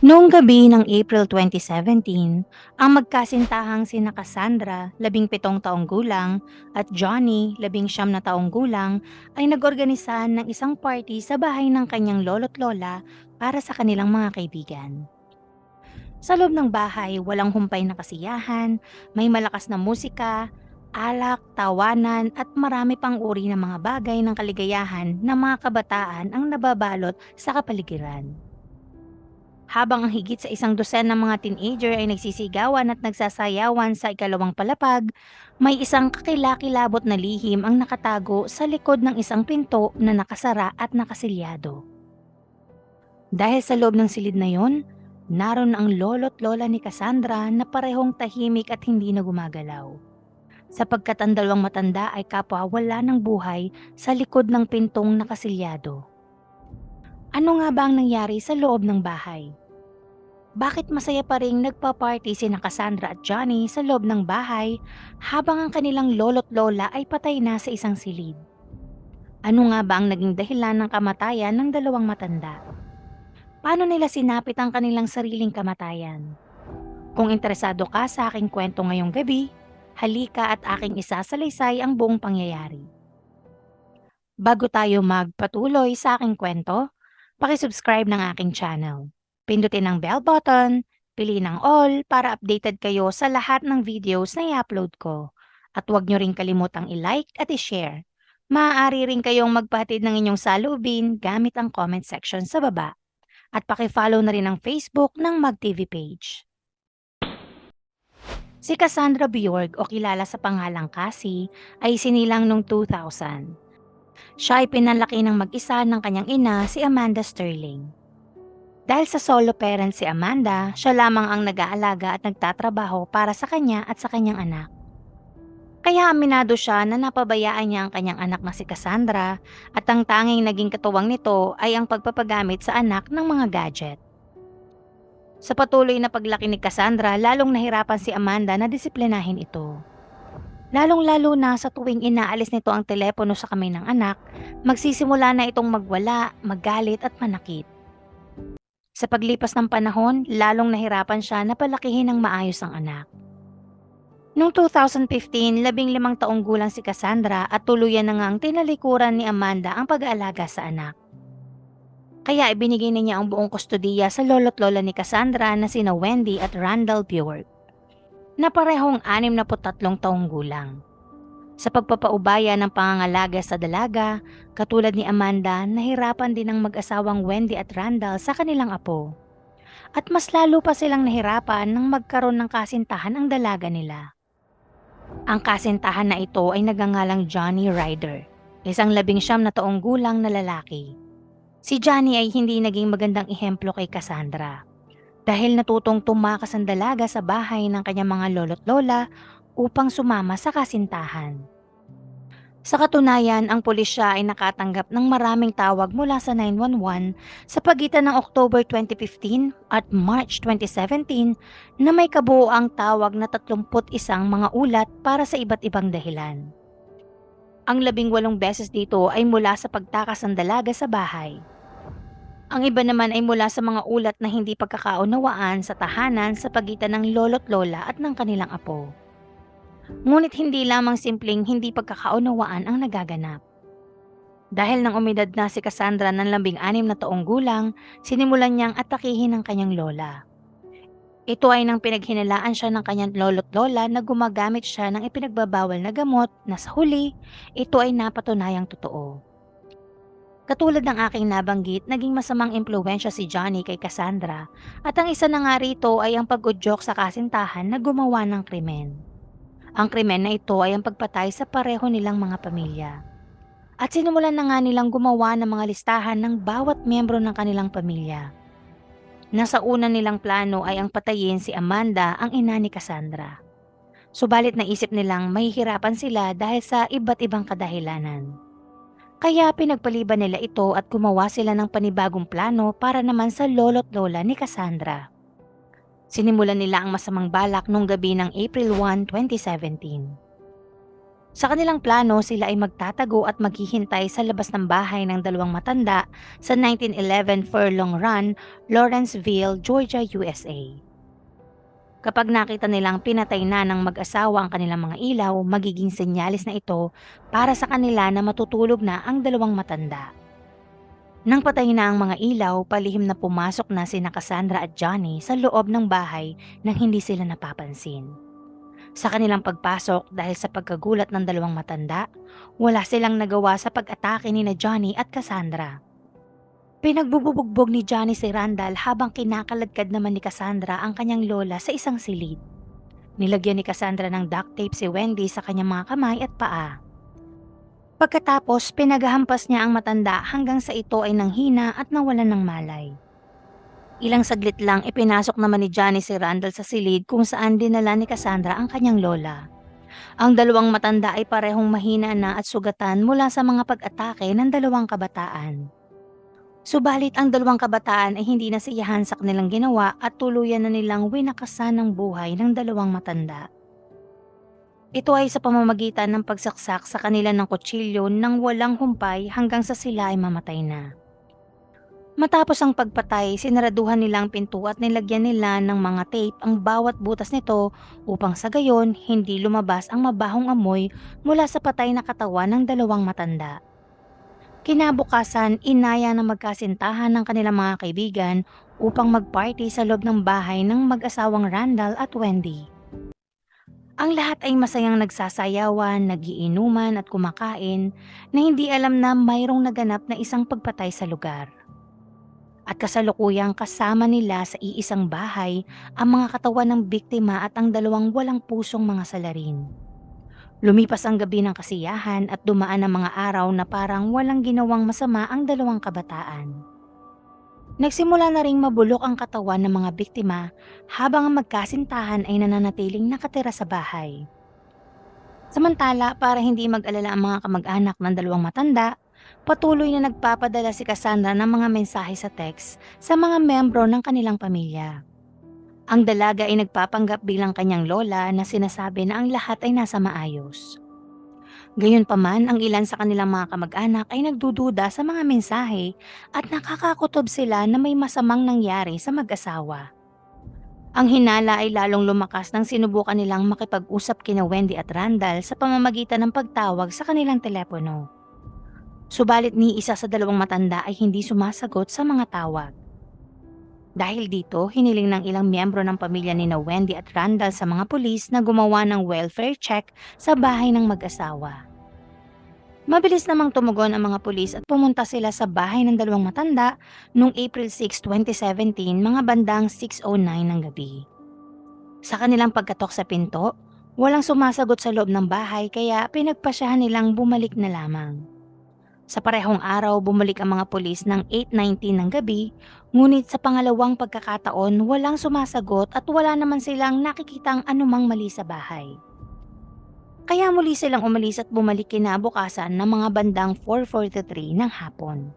Noong gabi ng April 2017, ang magkasintahang sina Cassandra, labing pitong taong gulang, at Johnny, labing siyam na taong gulang, ay nag-organisa ng isang party sa bahay ng kanyang lolo't lola para sa kanilang mga kaibigan. Sa loob ng bahay, walang humpay na kasiyahan, may malakas na musika, alak, tawanan at marami pang uri ng mga bagay ng kaligayahan ng mga kabataan ang nababalot sa kapaligiran. Habang ang higit sa isang dosen ng mga teenager ay nagsisigawan at nagsasayawan sa ikalawang palapag, may isang kakilakilabot na lihim ang nakatago sa likod ng isang pinto na nakasara at nakasilyado. Dahil sa loob ng silid na yon, naroon ang lolo't lola ni Cassandra na parehong tahimik at hindi na gumagalaw. Sapagkat ang dalawang matanda ay kapwa wala ng buhay sa likod ng pintong nakasilyado. Ano nga ba ang nangyari sa loob ng bahay? Bakit masaya pa rin nagpa-party sina Cassandra at Johnny sa loob ng bahay habang ang kanilang lolo't lola ay patay na sa isang silid? Ano nga ba ang naging dahilan ng kamatayan ng dalawang matanda? Paano nila sinapit ang kanilang sariling kamatayan? Kung interesado ka sa aking kwento ngayong gabi, halika at aking isasalaysay ang buong pangyayari. Bago tayo magpatuloy sa aking kwento, pakisubscribe ng aking channel. Pindutin ang bell button, piliin ang all para updated kayo sa lahat ng videos na i-upload ko. At huwag nyo rin kalimutang i-like at i-share. Maaari rin kayong magpahatid ng inyong salubin gamit ang comment section sa baba. At pakifollow na rin ang Facebook ng MagTV page. Si Cassandra Bjorg o kilala sa pangalang Cassie ay sinilang noong 2000. Siya ay pinalaki ng mag-isa ng kanyang ina si Amanda Sterling. Dahil sa solo parent si Amanda, siya lamang ang nag-aalaga at nagtatrabaho para sa kanya at sa kanyang anak. Kaya aminado siya na napabayaan niya ang kanyang anak na si Cassandra at ang tanging naging katuwang nito ay ang pagpapagamit sa anak ng mga gadget. Sa patuloy na paglaki ni Cassandra, lalong nahirapan si Amanda na disiplinahin ito. Lalong-lalo na sa tuwing inaalis nito ang telepono sa kamay ng anak, magsisimula na itong magwala, magalit at manakit. Sa paglipas ng panahon, lalong nahirapan siya na palakihin ng maayos ang anak. Noong 2015, labing limang taong gulang si Cassandra at tuluyan na nga ang tinalikuran ni Amanda ang pag-aalaga sa anak. Kaya ibinigay na niya ang buong kustodiya sa lolo't lola ni Cassandra na sina Wendy at Randall Bjork na parehong 63 taong gulang. Sa pagpapaubaya ng pangangalaga sa dalaga, katulad ni Amanda, nahirapan din ang mag-asawang Wendy at Randall sa kanilang apo. At mas lalo pa silang nahirapan nang magkaroon ng kasintahan ang dalaga nila. Ang kasintahan na ito ay nagangalang Johnny Ryder, isang labing siyam na taong gulang na lalaki. Si Johnny ay hindi naging magandang ehemplo kay Cassandra dahil natutong tumakas ang dalaga sa bahay ng kanyang mga lolo't lola upang sumama sa kasintahan. Sa katunayan, ang pulisya ay nakatanggap ng maraming tawag mula sa 911 sa pagitan ng October 2015 at March 2017 na may kabuoang tawag na 31 mga ulat para sa iba't ibang dahilan. Ang labing walong beses dito ay mula sa pagtakas ng dalaga sa bahay. Ang iba naman ay mula sa mga ulat na hindi pagkakaunawaan sa tahanan sa pagitan ng lolo't lola at ng kanilang apo. Ngunit hindi lamang simpleng hindi pagkakaunawaan ang nagaganap. Dahil nang umidad na si Cassandra ng lambing anim na taong gulang, sinimulan niyang atakihin ang kanyang lola. Ito ay nang pinaghinalaan siya ng kanyang lolo't lola na gumagamit siya ng ipinagbabawal na gamot na sa huli, ito ay napatunayang totoo. Katulad ng aking nabanggit, naging masamang impluensya si Johnny kay Cassandra at ang isa na nga rito ay ang pag-udyok sa kasintahan na gumawa ng krimen. Ang krimen na ito ay ang pagpatay sa pareho nilang mga pamilya. At sinimulan na nga nilang gumawa ng mga listahan ng bawat miyembro ng kanilang pamilya. Nasa una nilang plano ay ang patayin si Amanda, ang ina ni Cassandra. Subalit naisip nilang mahihirapan sila dahil sa iba't ibang kadahilanan. Kaya pinagpaliban nila ito at gumawa sila ng panibagong plano para naman sa lolo't lola ni Cassandra. Sinimulan nila ang masamang balak nung gabi ng April 1, 2017. Sa kanilang plano, sila ay magtatago at maghihintay sa labas ng bahay ng dalawang matanda sa 1911 Furlong Run, Lawrenceville, Georgia, USA. Kapag nakita nilang pinatay na ng mag-asawa ang kanilang mga ilaw, magiging senyalis na ito para sa kanila na matutulog na ang dalawang matanda. Nang patay na ang mga ilaw, palihim na pumasok na sina Cassandra at Johnny sa loob ng bahay nang hindi sila napapansin. Sa kanilang pagpasok dahil sa pagkagulat ng dalawang matanda, wala silang nagawa sa pag-atake ni na Johnny at Cassandra. Pinagbububugbog ni Johnny si Randall habang kinakaladkad naman ni Cassandra ang kanyang lola sa isang silid. Nilagyan ni Cassandra ng duct tape si Wendy sa kanyang mga kamay at paa. Pagkatapos, pinaghampas niya ang matanda hanggang sa ito ay nanghina at nawalan ng malay. Ilang saglit lang ipinasok naman ni Johnny si Randall sa silid kung saan dinala ni Cassandra ang kanyang lola. Ang dalawang matanda ay parehong mahina na at sugatan mula sa mga pag-atake ng dalawang kabataan. Subalit ang dalawang kabataan ay hindi nasiyahan sa kanilang ginawa at tuluyan na nilang winakasan ng buhay ng dalawang matanda. Ito ay sa pamamagitan ng pagsaksak sa kanila ng kutsilyo nang walang humpay hanggang sa sila ay mamatay na. Matapos ang pagpatay, sinaraduhan nila ang pinto at nilagyan nila ng mga tape ang bawat butas nito upang sa gayon hindi lumabas ang mabahong amoy mula sa patay na katawan ng dalawang matanda. Kinabukasan, inaya ng magkasintahan ng kanilang mga kaibigan upang magparty sa loob ng bahay ng mag-asawang Randall at Wendy. Ang lahat ay masayang nagsasayawan, nagiinuman at kumakain na hindi alam na mayroong naganap na isang pagpatay sa lugar. At kasalukuyang kasama nila sa iisang bahay ang mga katawan ng biktima at ang dalawang walang pusong mga salarin. Lumipas ang gabi ng kasiyahan at dumaan ang mga araw na parang walang ginawang masama ang dalawang kabataan. Nagsimula na ring mabulok ang katawan ng mga biktima habang ang magkasintahan ay nananatiling nakatira sa bahay. Samantala, para hindi mag-alala ang mga kamag-anak ng dalawang matanda, patuloy na nagpapadala si Cassandra ng mga mensahe sa text sa mga membro ng kanilang pamilya. Ang dalaga ay nagpapanggap bilang kanyang lola na sinasabi na ang lahat ay nasa maayos. Gayunpaman, ang ilan sa kanilang mga kamag-anak ay nagdududa sa mga mensahe at nakakakutob sila na may masamang nangyari sa mag-asawa. Ang hinala ay lalong lumakas nang sinubukan nilang makipag-usap kina Wendy at Randall sa pamamagitan ng pagtawag sa kanilang telepono. Subalit ni isa sa dalawang matanda ay hindi sumasagot sa mga tawag. Dahil dito, hiniling ng ilang miyembro ng pamilya ni na Wendy at Randall sa mga pulis na gumawa ng welfare check sa bahay ng mag-asawa. Mabilis namang tumugon ang mga pulis at pumunta sila sa bahay ng dalawang matanda noong April 6, 2017, mga bandang 6.09 ng gabi. Sa kanilang pagkatok sa pinto, walang sumasagot sa loob ng bahay kaya pinagpasyahan nilang bumalik na lamang. Sa parehong araw, bumalik ang mga pulis ng 8.19 ng gabi, ngunit sa pangalawang pagkakataon, walang sumasagot at wala naman silang nakikitang anumang mali sa bahay. Kaya muli silang umalis at bumalik kinabukasan ng mga bandang 4.43 ng hapon.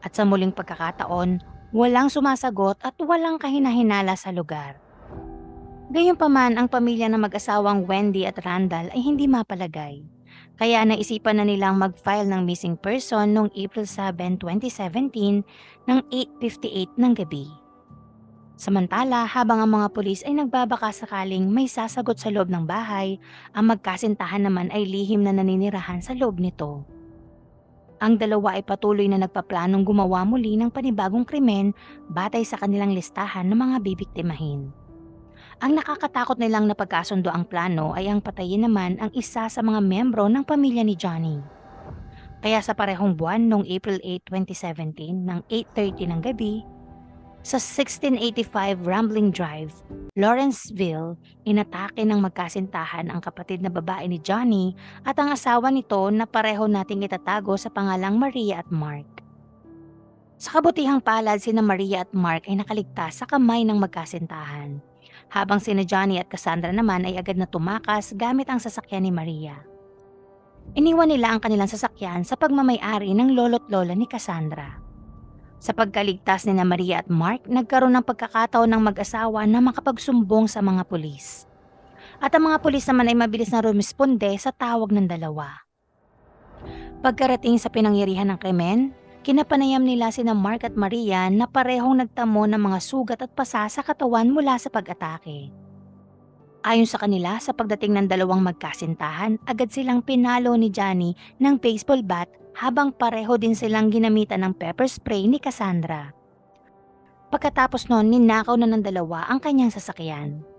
At sa muling pagkakataon, walang sumasagot at walang kahinahinala sa lugar. Gayunpaman, ang pamilya ng mag-asawang Wendy at Randall ay hindi mapalagay. Kaya naisipan na nilang mag-file ng missing person noong April 7, 2017 ng 8.58 ng gabi. Samantala, habang ang mga pulis ay nagbabaka sakaling may sasagot sa loob ng bahay, ang magkasintahan naman ay lihim na naninirahan sa loob nito. Ang dalawa ay patuloy na nagpaplanong gumawa muli ng panibagong krimen batay sa kanilang listahan ng mga bibiktimahin. Ang nakakatakot nilang napagkasundo ang plano ay ang patayin naman ang isa sa mga membro ng pamilya ni Johnny. Kaya sa parehong buwan noong April 8, 2017 ng 8.30 ng gabi, sa 1685 Rambling Drive, Lawrenceville, inatake ng magkasintahan ang kapatid na babae ni Johnny at ang asawa nito na pareho nating itatago sa pangalang Maria at Mark. Sa kabutihang palad, sina Maria at Mark ay nakaligtas sa kamay ng magkasintahan habang sina Johnny at Cassandra naman ay agad na tumakas gamit ang sasakyan ni Maria. Iniwan nila ang kanilang sasakyan sa pagmamayari ng lolo't lola ni Cassandra. Sa pagkaligtas ni na Maria at Mark, nagkaroon ng pagkakataon ng mag-asawa na makapagsumbong sa mga pulis. at ang mga pulis naman ay mabilis na rumisponde sa tawag ng dalawa. Pagkarating sa pinangyarihan ng krimen, kinapanayam nila sina Mark at Maria na parehong nagtamo ng mga sugat at pasa sa katawan mula sa pag-atake. Ayon sa kanila, sa pagdating ng dalawang magkasintahan, agad silang pinalo ni Johnny ng baseball bat habang pareho din silang ginamitan ng pepper spray ni Cassandra. Pagkatapos noon, ninakaw na ng dalawa ang kanyang sasakyan.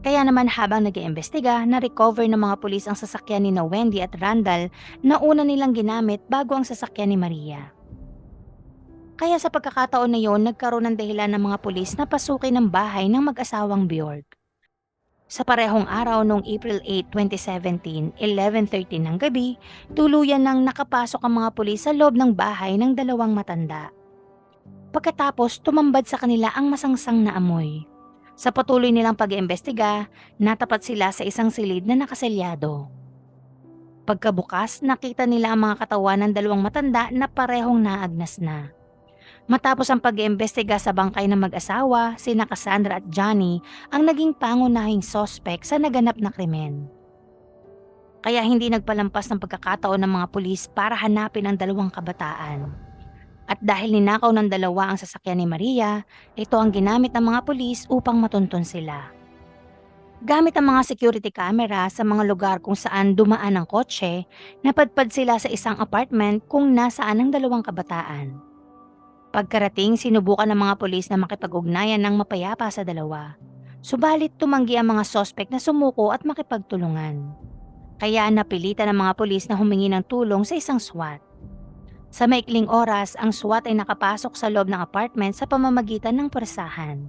Kaya naman habang nag iimbestiga na-recover ng mga pulis ang sasakyan ni na Wendy at Randall na una nilang ginamit bago ang sasakyan ni Maria. Kaya sa pagkakataon na yon, nagkaroon ng dahilan ng mga pulis na pasukin ang bahay ng mag-asawang Bjork. Sa parehong araw noong April 8, 2017, 11.13 ng gabi, tuluyan nang nakapasok ang mga pulis sa loob ng bahay ng dalawang matanda. Pagkatapos, tumambad sa kanila ang masangsang na amoy. Sa patuloy nilang pag-iimbestiga, natapat sila sa isang silid na nakaselyado. Pagkabukas, nakita nila ang mga katawan ng dalawang matanda na parehong naagnas na. Matapos ang pag-iimbestiga sa bangkay ng mag-asawa, sina Cassandra at Johnny ang naging pangunahing sospek sa naganap na krimen. Kaya hindi nagpalampas ng pagkakataon ng mga pulis para hanapin ang dalawang kabataan. At dahil ninakaw ng dalawa ang sasakyan ni Maria, ito ang ginamit ng mga pulis upang matuntun sila. Gamit ang mga security camera sa mga lugar kung saan dumaan ang kotse, napadpad sila sa isang apartment kung nasaan ang dalawang kabataan. Pagkarating, sinubukan ng mga pulis na makipag-ugnayan ng mapayapa sa dalawa. Subalit tumanggi ang mga sospek na sumuko at makipagtulungan. Kaya napilitan ng mga pulis na humingi ng tulong sa isang SWAT. Sa maikling oras, ang SWAT ay nakapasok sa loob ng apartment sa pamamagitan ng pwersahan.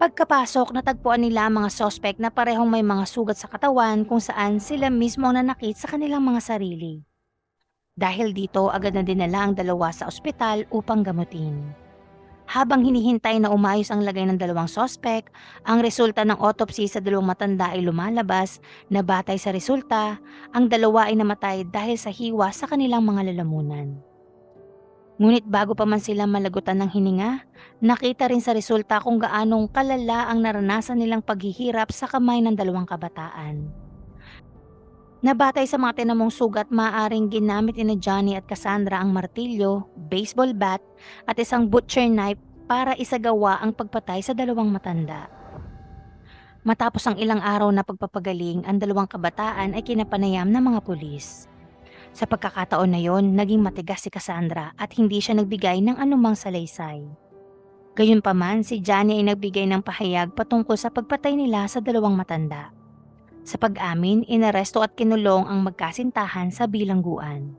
Pagkapasok, natagpuan nila ang mga sospek na parehong may mga sugat sa katawan kung saan sila mismo ang nanakit sa kanilang mga sarili. Dahil dito, agad na dinala ang dalawa sa ospital upang gamutin. Habang hinihintay na umayos ang lagay ng dalawang sospek, ang resulta ng autopsy sa dalawang matanda ay lumalabas na batay sa resulta, ang dalawa ay namatay dahil sa hiwa sa kanilang mga lalamunan. Ngunit bago pa man sila malagutan ng hininga, nakita rin sa resulta kung gaanong kalala ang naranasan nilang paghihirap sa kamay ng dalawang kabataan. Nabatay sa mga tinamong sugat, maaaring ginamit ni Johnny at Cassandra ang martilyo, baseball bat, at isang butcher knife para isagawa ang pagpatay sa dalawang matanda. Matapos ang ilang araw na pagpapagaling, ang dalawang kabataan ay kinapanayam ng mga pulis. Sa pagkakataon na yon, naging matigas si Cassandra at hindi siya nagbigay ng anumang salaysay. Gayunpaman, si Johnny ay nagbigay ng pahayag patungkol sa pagpatay nila sa dalawang matanda. Sa pag-amin, inaresto at kinulong ang magkasintahan sa bilangguan.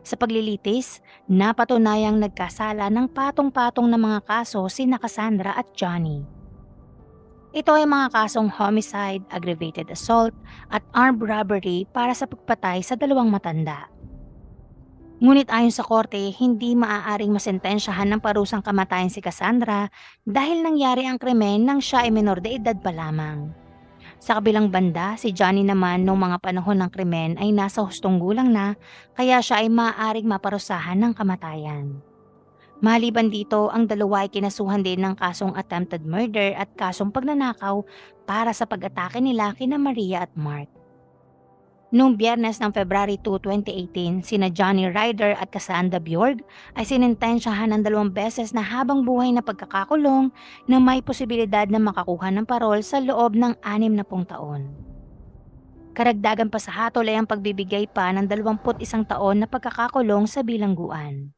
Sa paglilitis, napatunayang nagkasala ng patong-patong na mga kaso sina Cassandra at Johnny. Ito ay mga kasong homicide, aggravated assault, at armed robbery para sa pagpatay sa dalawang matanda. Ngunit ayon sa korte, hindi maaaring masentensyahan ng parusang kamatayan si Cassandra dahil nangyari ang krimen nang siya ay menor de edad pa lamang. Sa kabilang banda, si Johnny naman noong mga panahon ng krimen ay nasa hustong gulang na kaya siya ay maaaring maparusahan ng kamatayan. Maliban dito, ang dalawa ay kinasuhan din ng kasong attempted murder at kasong pagnanakaw para sa pag-atake nila kina Maria at Mark. Noong biyernes ng February 2, 2018, sina Johnny Ryder at Cassandra Bjorg ay sinintensyahan ng dalawang beses na habang buhay na pagkakakulong na may posibilidad na makakuha ng parol sa loob ng 60 taon. Karagdagan pa sa hatol ay ang pagbibigay pa ng 21 taon na pagkakakulong sa bilangguan.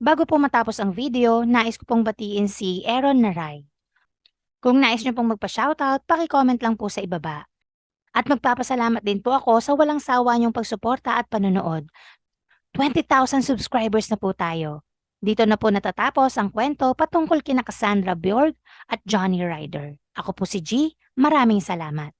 Bago po matapos ang video, nais ko pong batiin si Aaron Naray. Kung nais nyo pong magpa-shoutout, paki-comment lang po sa ibaba. At magpapasalamat din po ako sa walang sawa niyong pagsuporta at panonood. 20,000 subscribers na po tayo. Dito na po natatapos ang kwento patungkol kina Cassandra Bjorg at Johnny Ryder. Ako po si G. Maraming salamat.